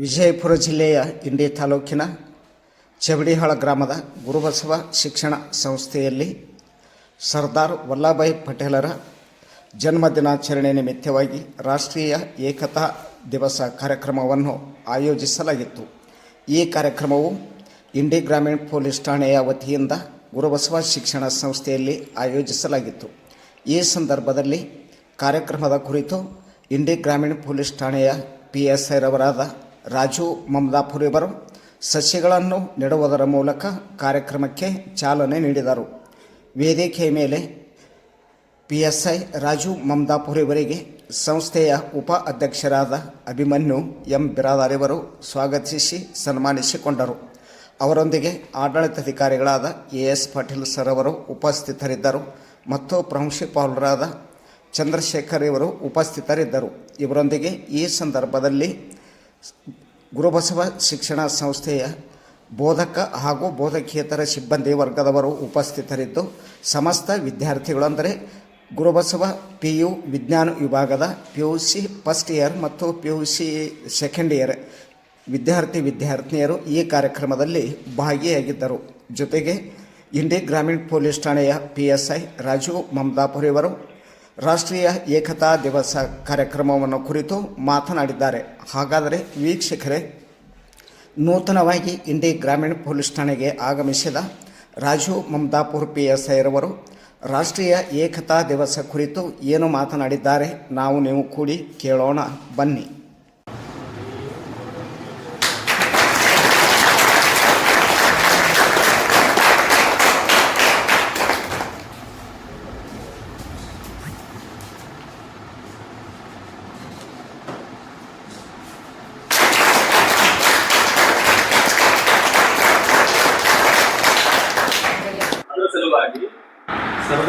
ವಿಜಯಪುರ ಜಿಲ್ಲೆಯ ಇಂಡಿ ತಾಲೂಕಿನ ಚವಡಿಹಾಳ ಗ್ರಾಮದ ಗುರುಬಸವ ಶಿಕ್ಷಣ ಸಂಸ್ಥೆಯಲ್ಲಿ ಸರ್ದಾರ್ ವಲ್ಲಭಾಯ್ ಪಟೇಲರ ಜನ್ಮದಿನಾಚರಣೆ ನಿಮಿತ್ತವಾಗಿ ರಾಷ್ಟ್ರೀಯ ಏಕತಾ ದಿವಸ ಕಾರ್ಯಕ್ರಮವನ್ನು ಆಯೋಜಿಸಲಾಗಿತ್ತು. ಈ ಕಾರ್ಯಕ್ರಮವು ಇಂಡಿ ಗ್ರಾಮೀಣ ಪೊಲೀಸ್ ಠಾಣೆಯ ವತಿಯಿಂದ ಗುರುಬಸವ ಶಿಕ್ಷಣ ಸಂಸ್ಥೆಯಲ್ಲಿ ಆಯೋಜಿಸಲಾಗಿತ್ತು. ಈ ಸಂದರ್ಭದಲ್ಲಿ ಕಾರ್ಯಕ್ರಮದ ಕುರಿತು ಇಂಡಿ ಗ್ರಾಮೀಣ ಪೊಲೀಸ್ ಠಾಣೆಯ ಪಿ ಎಸ್ ಐರವರಾದ ರಾಜು ಮಮದಾಪುರಿಯವರು ಸಸ್ಯಗಳನ್ನು ನೆಡುವುದರ ಮೂಲಕ ಕಾರ್ಯಕ್ರಮಕ್ಕೆ ಚಾಲನೆ ನೀಡಿದರು. ವೇದಿಕೆಯ ಮೇಲೆ ಪಿ ಎಸ್ ಐ ರಾಜು ಮಮದಾಪುರಿಯವರಿಗೆ ಸಂಸ್ಥೆಯ ಉಪ ಅಧ್ಯಕ್ಷರಾದ ಅಭಿಮನ್ಯು ಎಂ ಬಿರಾದಾರಿವರು ಸ್ವಾಗತಿಸಿ ಸನ್ಮಾನಿಸಿಕೊಂಡರು. ಅವರೊಂದಿಗೆ ಆಡಳಿತಾಧಿಕಾರಿಗಳಾದ ಎ ಎಸ್ ಪಾಟೀಲ್ ಸರ್ ಅವರು ಉಪಸ್ಥಿತರಿದ್ದರು ಮತ್ತು ಪ್ರಾಂಶುಪಾಲರಾದ ಚಂದ್ರಶೇಖರ್ ಇವರು ಉಪಸ್ಥಿತರಿದ್ದರು. ಇವರೊಂದಿಗೆ ಈ ಸಂದರ್ಭದಲ್ಲಿ ಗುರುಬಸವ ಶಿಕ್ಷಣ ಸಂಸ್ಥೆಯ ಬೋಧಕ ಹಾಗೂ ಬೋಧಕೇತರ ಸಿಬ್ಬಂದಿ ವರ್ಗದವರು ಉಪಸ್ಥಿತರಿದ್ದು, ಸಮಸ್ತ ವಿದ್ಯಾರ್ಥಿಗಳು ಅಂದರೆ ಗುರುಬಸವ ಪಿ ಯು ವಿಜ್ಞಾನ ವಿಭಾಗದ P U C first year ಮತ್ತು P U C second year ವಿದ್ಯಾರ್ಥಿ ವಿದ್ಯಾರ್ಥಿನಿಯರು ಈ ಕಾರ್ಯಕ್ರಮದಲ್ಲಿ ಭಾಗಿಯಾಗಿದ್ದರು. ಜೊತೆಗೆ ಇಂಡಿ ಗ್ರಾಮೀಣ ಪೊಲೀಸ್ ಠಾಣೆಯ ಪಿ ಎಸ್ ಐ ರಾಜು ಮಮದಾಪುರಿಯವರು ರಾಷ್ಟ್ರೀಯ ಏಕತಾ ದಿವಸ ಕಾರ್ಯಕ್ರಮವನ್ನು ಕುರಿತು ಮಾತನಾಡಿದ್ದಾರೆ. ಹಾಗಾದರೆ ವೀಕ್ಷಕರೇ, ನೂತನವಾಗಿ ಇಂಡಿ ಗ್ರಾಮೀಣ ಪೊಲೀಸ್ ಠಾಣೆಗೆ ಆಗಮಿಸಿದ ರಾಜು ಮಮದಾಪುರ್ ಪಿ ಎಸ್ ಐರವರು ರಾಷ್ಟ್ರೀಯ ಏಕತಾ ದಿವಸ ಕುರಿತು ಏನು ಮಾತನಾಡಿದ್ದಾರೆ, ನಾವು ನೀವು ಕೂಡಿ ಕೇಳೋಣ, ಬನ್ನಿ.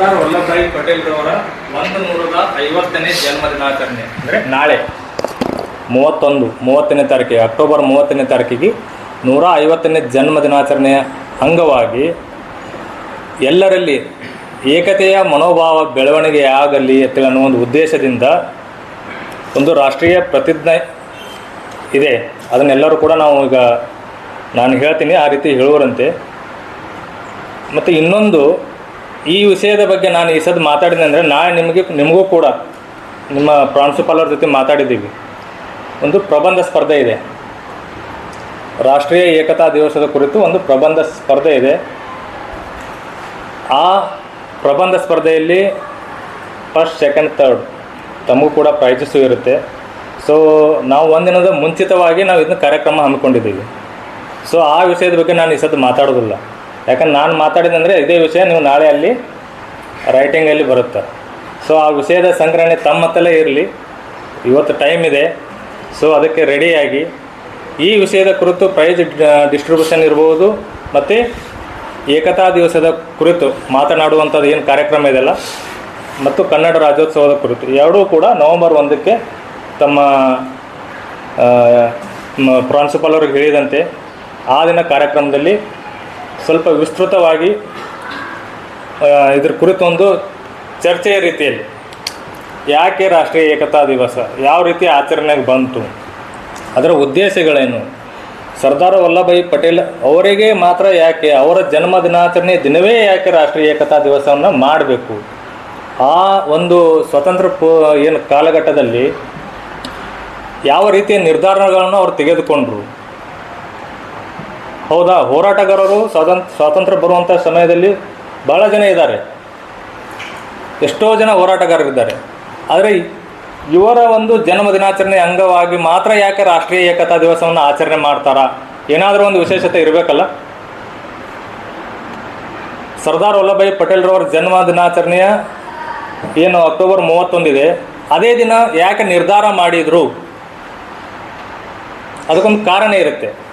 ಸರ್ದಾರ್ ವಲ್ಲಭಾಯಿ ಪಟೇಲ್ ಅವರ ಒಂದು ನೂರದ ಐವತ್ತನೇ ಜನ್ಮ ದಿನಾಚರಣೆ ಅಂದರೆ ನಾಳೆ, ಮೂವತ್ತೊಂದು, ಮೂವತ್ತನೇ ತಾರೀಕಿಗೆ, ಅಕ್ಟೋಬರ್ ಮೂವತ್ತನೇ ತಾರೀಕಿಗೆ ನೂರ ಐವತ್ತನೇ ಜನ್ಮ ದಿನಾಚರಣೆಯ ಅಂಗವಾಗಿ ಎಲ್ಲರಲ್ಲಿ ಏಕತೆಯ ಮನೋಭಾವ ಬೆಳವಣಿಗೆ ಆಗಲಿ ಅಂತ ಅನ್ನೋ ಒಂದು ಉದ್ದೇಶದಿಂದ ಒಂದು ರಾಷ್ಟ್ರೀಯ ಪ್ರತಿಜ್ಞೆ ಇದೆ. ಅದನ್ನೆಲ್ಲರೂ ಕೂಡ ನಾವು ಈಗ ನಾನು ಹೇಳ್ತೀನಿ, ಆ ರೀತಿ ಹೇಳುವರಂತೆ. ಮತ್ತು ಇನ್ನೊಂದು ಈ ವಿಷಯದ ಬಗ್ಗೆ ನಾನು ಈ ಸದ್ ಮಾತಾಡಿದೆ ಅಂದರೆ ನಾಳೆ ನಿಮಗೆ, ನಿಮಗೂ ಕೂಡ ನಿಮ್ಮ ಪ್ರಾಂಶುಪಾಲರ ಜೊತೆ ಮಾತಾಡಿದ್ದೀವಿ. ಒಂದು ಪ್ರಬಂಧ ಸ್ಪರ್ಧೆ ಇದೆ. ರಾಷ್ಟ್ರೀಯ ಏಕತಾ ದಿವಸದ ಕುರಿತು ಒಂದು ಪ್ರಬಂಧ ಸ್ಪರ್ಧೆ ಇದೆ. ಆ ಪ್ರಬಂಧ ಸ್ಪರ್ಧೆಯಲ್ಲಿ ಫಸ್ಟ್, ಸೆಕೆಂಡ್, ಥರ್ಡ್ ತಮಗೂ ಕೂಡ ಪ್ರಯತ್ನಿಸು ಇರುತ್ತೆ. ಸೊ ನಾವು ಒಂದಿನದ ಮುಂಚಿತವಾಗಿ ನಾವು ಇದನ್ನ ಕಾರ್ಯಕ್ರಮ ಹಮ್ಮಿಕೊಂಡಿದ್ದೀವಿ. ಸೊ ಆ ವಿಷಯದ ಬಗ್ಗೆ ನಾನು ಈ ಸದ್ದು ಮಾತಾಡೋದಿಲ್ಲ. ಯಾಕಂದ್ರೆ ನಾನು ಮಾತಾಡಿದಂದರೆ ಇದೇ ವಿಷಯ, ನೀವು ನಾಳೆ ಅಲ್ಲಿ ರೈಟಿಂಗಲ್ಲಿ ಬರುತ್ತೆ. ಸೊ ಆ ವಿಷಯದ ಸಂಗ್ರಹಣೆ ತಮ್ಮತ್ತಲೇ ಇರಲಿ. ಇವತ್ತು ಟೈಮ್ ಇದೆ. ಸೊ ಅದಕ್ಕೆ ರೆಡಿಯಾಗಿ ಈ ವಿಷಯದ ಕುರಿತು ಪ್ರೈಜ್ ಡಿಸ್ಟ್ರಿಬ್ಯೂಷನ್ ಇರ್ಬೋದು, ಮತ್ತು ಏಕತಾ ದಿವಸದ ಕುರಿತು ಮಾತನಾಡುವಂಥದ್ದು ಏನು ಕಾರ್ಯಕ್ರಮ ಇದೆಲ್ಲ, ಮತ್ತು ಕನ್ನಡ ರಾಜ್ಯೋತ್ಸವದ ಕುರಿತು. ಎರಡೂ ಕೂಡ ನವಂಬರ್ ಒಂದಕ್ಕೆ ತಮ್ಮ ಅವ್ರಿಗೆ ಹೇಳಿದಂತೆ ಆ ದಿನ ಕಾರ್ಯಕ್ರಮದಲ್ಲಿ ಸ್ವಲ್ಪ ವಿಸ್ತೃತವಾಗಿ ಇದ್ರ ಕುರಿತೊಂದು ಚರ್ಚೆಯ ರೀತಿಯಲ್ಲಿ. ಯಾಕೆ ರಾಷ್ಟ್ರೀಯ ಏಕತಾ ದಿವಸ? ಯಾವ ರೀತಿ ಆಚರಣೆಗೆ ಬಂತು? ಅದರ ಉದ್ದೇಶಗಳೇನು? ಸರ್ದಾರ್ ವಲ್ಲಭಾಯಿ ಪಟೇಲ್ ಅವರಿಗೆ ಮಾತ್ರ ಯಾಕೆ, ಅವರ ಜನ್ಮ ದಿನಾಚರಣೆ ದಿನವೇ ಯಾಕೆ ರಾಷ್ಟ್ರೀಯ ಏಕತಾ ದಿವಸವನ್ನು ಮಾಡಬೇಕು? ಆ ಒಂದು ಸ್ವತಂತ್ರ ಏನು ಕಾಲಘಟ್ಟದಲ್ಲಿ ಯಾವ ರೀತಿಯ ನಿರ್ಧಾರಗಳನ್ನು ಅವರು ತೆಗೆದುಕೊಂಡ್ರು? ಹೌದಾ? ಹೋರಾಟಗಾರರು ಸ್ವಾತಂತ್ರ್ಯ ಸ್ವಾತಂತ್ರ್ಯ ಬರುವಂಥ ಸಮಯದಲ್ಲಿ ಬಹಳ ಜನ ಇದ್ದಾರೆ. ಎಷ್ಟೋ ಜನ ಹೋರಾಟಗಾರರಿದ್ದಾರೆ. ಆದರೆ ಇವರ ಒಂದು ಜನ್ಮ ದಿನಾಚರಣೆ ಅಂಗವಾಗಿ ಮಾತ್ರ ಯಾಕೆ ರಾಷ್ಟ್ರೀಯ ಏಕತಾ ದಿವಸವನ್ನು ಆಚರಣೆ ಮಾಡ್ತಾರಾ? ಏನಾದರೂ ಒಂದು ವಿಶೇಷತೆ ಇರಬೇಕಲ್ಲ? ಸರ್ದಾರ್ ವಲ್ಲಭಾಯಿ ಪಟೇಲ್ರವರ ಜನ್ಮ ದಿನಾಚರಣೆಯ ಏನು ಅಕ್ಟೋಬರ್ ಮೂವತ್ತೊಂದಿದೆ, ಅದೇ ದಿನ ಯಾಕೆ ನಿರ್ಧಾರ ಮಾಡಿದರು? ಅದಕ್ಕೊಂದು ಕಾರಣ ಇರುತ್ತೆ.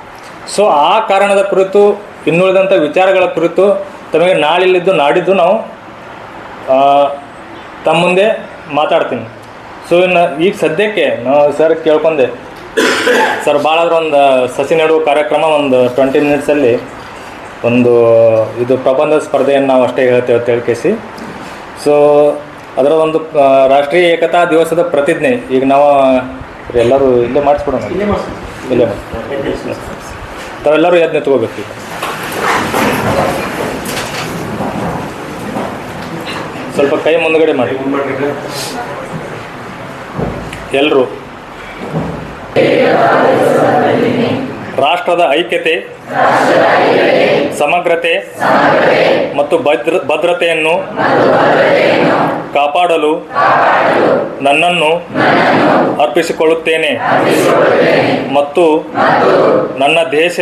ಸೊ ಆ ಕಾರಣದ ಕುರಿತು ಇನ್ನುಳಿದಂಥ ವಿಚಾರಗಳ ಕುರಿತು ತಮಗೆ ನಾಳಿಲ್ಲಿದ್ದು ನಾಡಿದ್ದು ನಾವು ತಮ್ಮ ಮುಂದೆ ಮಾತಾಡ್ತೀನಿ. ಸೊ ಇನ್ನು ಈಗ ಸದ್ಯಕ್ಕೆ ನಾವು ಸರ್ ಕೇಳ್ಕೊಂಡೆ ಸರ್ ಭಾಳ ಆದ್ರೆ ಒಂದು ಸಸಿ ನೆಡುವ ಕಾರ್ಯಕ್ರಮ ಒಂದು ಟ್ವೆಂಟಿ ಮಿನಿಟ್ಸಲ್ಲಿ ಒಂದು ಇದು ಪ್ರಬಂಧ ಸ್ಪರ್ಧೆಯನ್ನು ನಾವು ಅಷ್ಟೇ ಹೇಳ್ತೇವೆ ಅಂತ ಹೇಳ್ಕೇಸಿ ಸೊ ಅದರ ಒಂದು ರಾಷ್ಟ್ರೀಯ ಏಕತಾ ದಿವಸದ ಪ್ರತಿಜ್ಞೆ ಈಗ ನಾವು ಎಲ್ಲರೂ ಇಲ್ಲೇ ಮಾಡಿಸ್ಬಿಡೋಣ. ಇಲ್ಲೇ ಮಾಡಿ. ತಾವೆಲ್ಲರೂ ಯಜ್ಞ ತಗೋಬೇಕು. ಸ್ವಲ್ಪ ಕೈ ಮುಂದ್ಗಡೆ ಮಾಡಿ. ಎಲ್ಲರೂ ರಾಷ್ಟ್ರದ ಐಕ್ಯತೆ ಸಮಗ್ರತೆ ಮತ್ತು ಭದ್ರ ಭದ್ರತೆಯನ್ನು ಕಾಪಾಡಲು ನನ್ನನ್ನು ಅರ್ಪಿಸಿಕೊಳ್ಳುತ್ತೇನೆ. ಮತ್ತು ನನ್ನ ದೇಶ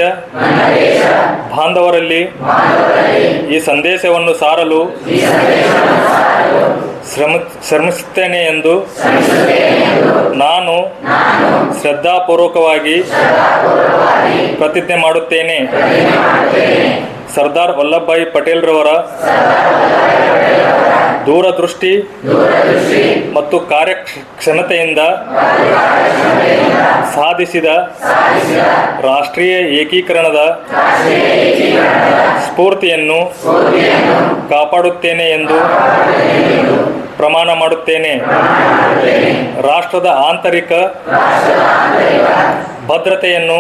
ಬಾಂಧವರಲ್ಲಿ ಈ ಸಂದೇಶವನ್ನು ಸಾರಲು ಶ್ರಮ, ಶ್ರಮಿಸುತ್ತೇನೆ ಎಂದು ನಾನು ಶ್ರದ್ಧಾಪೂರ್ವಕವಾಗಿ ಪ್ರತಿಜ್ಞೆ ಮಾಡುತ್ತೇನೆ. ಸರ್ದಾರ್ ವಲ್ಲಭಭಾಯಿ ಪಟೇಲ್ರವರ ದೂರದೃಷ್ಟಿ ಮತ್ತು ಕಾರ್ಯಕ್ಷಮತೆಯಿಂದ ಸಾಧಿಸಿದ ರಾಷ್ಟ್ರೀಯ ಏಕೀಕರಣದ ಸ್ಫೂರ್ತಿಯನ್ನು ಕಾಪಾಡುತ್ತೇನೆ ಎಂದು ಪ್ರಮಾಣ ಮಾಡುತ್ತೇನೆ. ರಾಷ್ಟ್ರದ ಆಂತರಿಕ ಭದ್ರತೆಯನ್ನು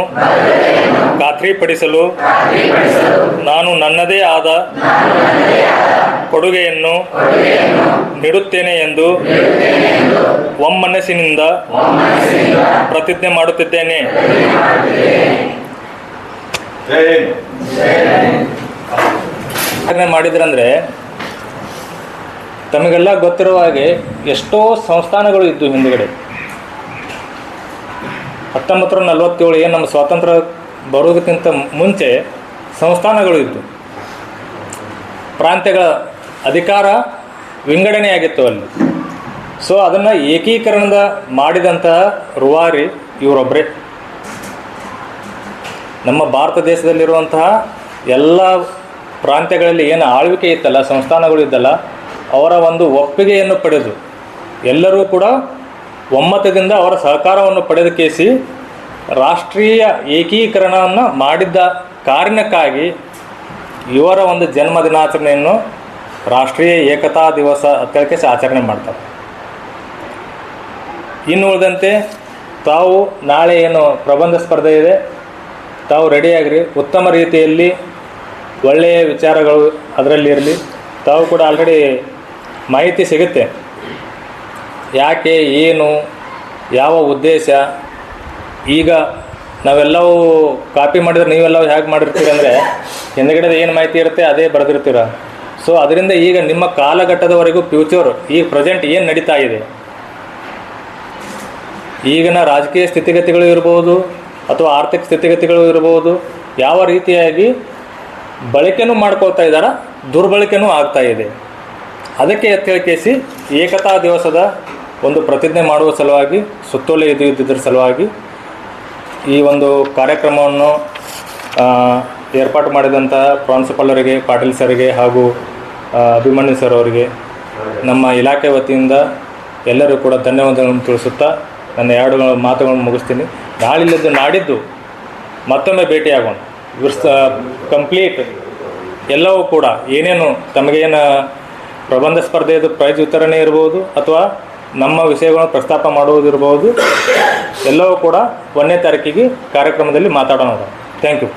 ಖಾತ್ರಿಪಡಿಸಲು ನಾನು ನನ್ನದೇ ಆದ ಕೊಡುಗೆಯನ್ನು ನೀಡುತ್ತೇನೆ ಎಂದು ಒಮ್ಮನಸ್ಸಿನಿಂದ ಪ್ರತಿಜ್ಞೆ ಮಾಡುತ್ತಿದ್ದೇನೆ. ಮಾಡಿದ್ರಂದ್ರೆ ತಮಗೆಲ್ಲ ಗೊತ್ತಿರುವ ಹಾಗೆ ಎಷ್ಟೋ ಸಂಸ್ಥಾನಗಳು ಇದ್ದು ಹಿಂದುಗಡೆ. ಹತ್ತೊಂಬತ್ತು ನೂರ ನಲವತ್ತೇಳು ಏನು ನಮ್ಮ ಸ್ವಾತಂತ್ರ್ಯ ಬರೋದಕ್ಕಿಂತ ಮುಂಚೆ ಸಂಸ್ಥಾನಗಳು ಇದ್ದು. ಪ್ರಾಂತ್ಯಗಳ ಅಧಿಕಾರ ವಿಂಗಡಣೆಯಾಗಿತ್ತು ಅಲ್ಲಿ. ಸೊ ಅದನ್ನು ಏಕೀಕರಣದ ಮಾಡಿದಂತಹ ರುವಾರಿ ಇವರೊಬ್ಬರೇ ನಮ್ಮ ಭಾರತ ದೇಶದಲ್ಲಿರುವಂತಹ ಎಲ್ಲ ಪ್ರಾಂತ್ಯಗಳಲ್ಲಿ ಏನು ಆಳ್ವಿಕೆ ಇತ್ತಲ್ಲ, ಸಂಸ್ಥಾನಗಳು ಇದ್ದಲ್ಲ, ಅವರ ಒಂದು ಒಪ್ಪಿಗೆಯನ್ನು ಪಡೆದು, ಎಲ್ಲರೂ ಕೂಡ ಒಮ್ಮತದಿಂದ ಅವರ ಸಹಕಾರವನ್ನು ಪಡೆದ ಕೇಸಿ ರಾಷ್ಟ್ರೀಯ ಏಕೀಕರಣವನ್ನು ಮಾಡಿದ್ದ ಕಾರಣಕ್ಕಾಗಿ ಇವರ ಒಂದು ಜನ್ಮ ದಿನಾಚರಣೆಯನ್ನು ರಾಷ್ಟ್ರೀಯ ಏಕತಾ ದಿವಸ ಅಂತೇಳಿ ಆಚರಣೆ ಮಾಡ್ತಾರೆ. ಇನ್ನು ಉಳಿದಂತೆ ತಾವು ನಾಳೆ ಏನು ಪ್ರಬಂಧ ಸ್ಪರ್ಧೆ ಇದೆ, ತಾವು ರೆಡಿಯಾಗಿರಿ ಉತ್ತಮ ರೀತಿಯಲ್ಲಿ ಒಳ್ಳೆಯ ವಿಚಾರಗಳು ಅದರಲ್ಲಿ ಇರಲಿ. ತಾವು ಕೂಡ ಆಲ್ರೆಡಿ ಮಾಹಿತಿ ಸಿಗುತ್ತೆ. ಯಾಕೆ, ಏನು, ಯಾವ ಉದ್ದೇಶ, ಈಗ ನಾವೆಲ್ಲವೂ ಕಾಪಿ ಮಾಡಿದ್ರೆ ನೀವೆಲ್ಲವೂ ಹೇಗೆ ಮಾಡಿರ್ತೀರಿ ಅಂದರೆ ಹಿಂದುಗಡೆ ಏನು ಮಾಹಿತಿ ಇರುತ್ತೆ, ಅದೇ ಬರೆದಿರ್ತೀರ. ಸೊ ಅದರಿಂದ ಈಗ ನಿಮ್ಮ ಕಾಲಘಟ್ಟದವರೆಗೂ ಫ್ಯೂಚರ್ ಈಗ ಪ್ರೆಸೆಂಟ್ ಏನು ನಡೀತಾ ಇದೆ? ಈಗಿನ ರಾಜಕೀಯ ಸ್ಥಿತಿಗತಿಗಳು ಇರ್ಬೋದು, ಅಥವಾ ಆರ್ಥಿಕ ಸ್ಥಿತಿಗತಿಗಳು ಇರ್ಬೋದು, ಯಾವ ರೀತಿಯಾಗಿ ಬಳಕೆನೂ ಮಾಡ್ಕೊಳ್ತಾ ಇದ್ದಾರ? ದುರ್ಬಳಕೆನೂ ಆಗ್ತಾ ಇದೆ. ಅದಕ್ಕೆ ಎತ್ತೇಳಿಕೇಸಿ ಏಕತಾ ದಿವಸದ ಒಂದು ಪ್ರತಿಜ್ಞೆ ಮಾಡುವ ಸಲುವಾಗಿ, ಸುತ್ತೋಲೆ ಇದು ಇದ್ದಿದ್ದರ ಸಲುವಾಗಿ ಈ ಒಂದು ಕಾರ್ಯಕ್ರಮವನ್ನು ಏರ್ಪಾಟು ಮಾಡಿದಂತಹ ಪ್ರಾಂಶುಪಾಲರಿಗೆ ಪಾಟೀಲ್ ಸರ್ಗೆ ಹಾಗೂ ಅಭಿಮನ್ಯು ಸರ್ ಅವರಿಗೆ ನಮ್ಮ ಇಲಾಖೆ ವತಿಯಿಂದ ಎಲ್ಲರೂ ಕೂಡ ಧನ್ಯವಾದಗಳನ್ನು ತಿಳಿಸುತ್ತಾ ನನ್ನ ಎರಡು ಮಾತುಗಳನ್ನು ಮುಗಿಸ್ತೀನಿ. ನಾಳಿಲ್ಲದ್ದು ನಾಡಿದ್ದು ಮತ್ತೊಮ್ಮೆ ಭೇಟಿಯಾಗೋಣ. ಇವ್ರ ಕಂಪ್ಲೀಟ್ ಎಲ್ಲವೂ ಕೂಡ ಏನೇನು ತಮಗೇನು ಪ್ರಬಂಧ ಸ್ಪರ್ಧೆಯದು ಪ್ರೈಜ್ ವಿತರಣೆ ಇರ್ಬೋದು ಅಥವಾ ನಮ್ಮ ವಿಷಯಗಳನ್ನು ಪ್ರಸ್ತಾಪ ಮಾಡುವುದಿರ್ಬೋದು ಎಲ್ಲವೂ ಕೂಡ ಒಂದನೇ ತಾರೀಕಿಗೆ ಕಾರ್ಯಕ್ರಮದಲ್ಲಿ ಮಾತಾಡೋಣ. Thank you.